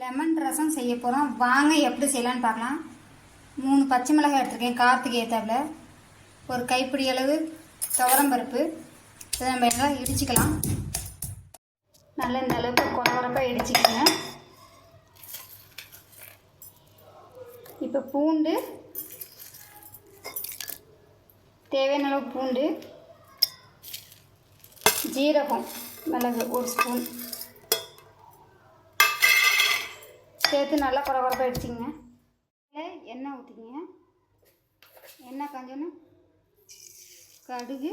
Lemon ரசம் செய்ய போகிறோம் வாங்க எப்படி செய்யலான்னு பார்க்கலாம். மூணு பச்சை மிளகாய் எடுத்திருக்கேன் காற்றுக்கு ஏற்றாப்புல ஒரு கைப்பிடி அளவு துவரம்பருப்பு இதை நம்ம எல்லாம் இடிச்சுக்கலாம். நல்ல இந்த அளவுக்கு குறவரப்பாக இடிச்சுக்கோங்க. இப்போ பூண்டு தேவையான அளவு பூண்டு ஜீரகம் மிளகு ஒரு ஸ்பூன். சேர்த்து நல்லா குறகுறப்பாக அடிச்சிங்க எண்ணெய் ஊற்றிக்கிங்க எண்ணெய் காஞ்சோன்னு கடுகு.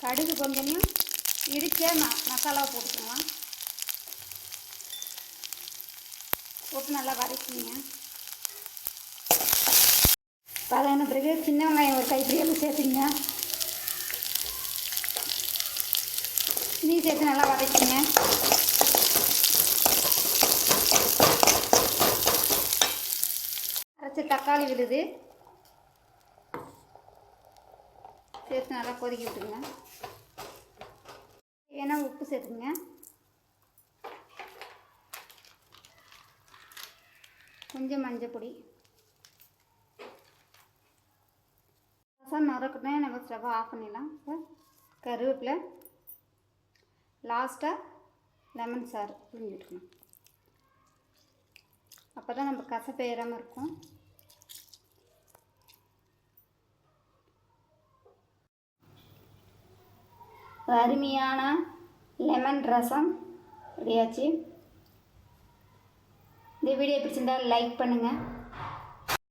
கடுகு கொஞ்சம் இடிச்சே ம மசாலா போட்டுக்கலாம். போட்டு நல்லா வதக்கிங்க வதங்கின பிறகு சின்ன வெங்காயம் ஒரு கைப்பிடி எல்லாம் சேர்த்துங்க நீ சேர்த்து நல்லா வதக்கிங்க. அரைச்சி தக்காளி விழுது. சேர்த்து நல்லா கொதிக்க விட்டுருங்க. ஏன்னா உப்பு சேர்த்துங்க. கொஞ்சம் மஞ்சள் பொடி. ரசம் நறுக்கணும் நம்ம ஸ்டவ் ஆஃப் பண்ணிடலாம். இப்போ கருவேப்பிலை. லாஸ்ட்டாக லெமன் சாறு புரிஞ்சுட்டுக்கணும் அப்போ தான் நம்ம கசப்பு ஏறாமல் இருக்கும். அருமையான லெமன் ரசம் ரெடியாச்சு. இந்த வீடியோ பிடிச்சிருந்தால் லைக் பண்ணுங்கள்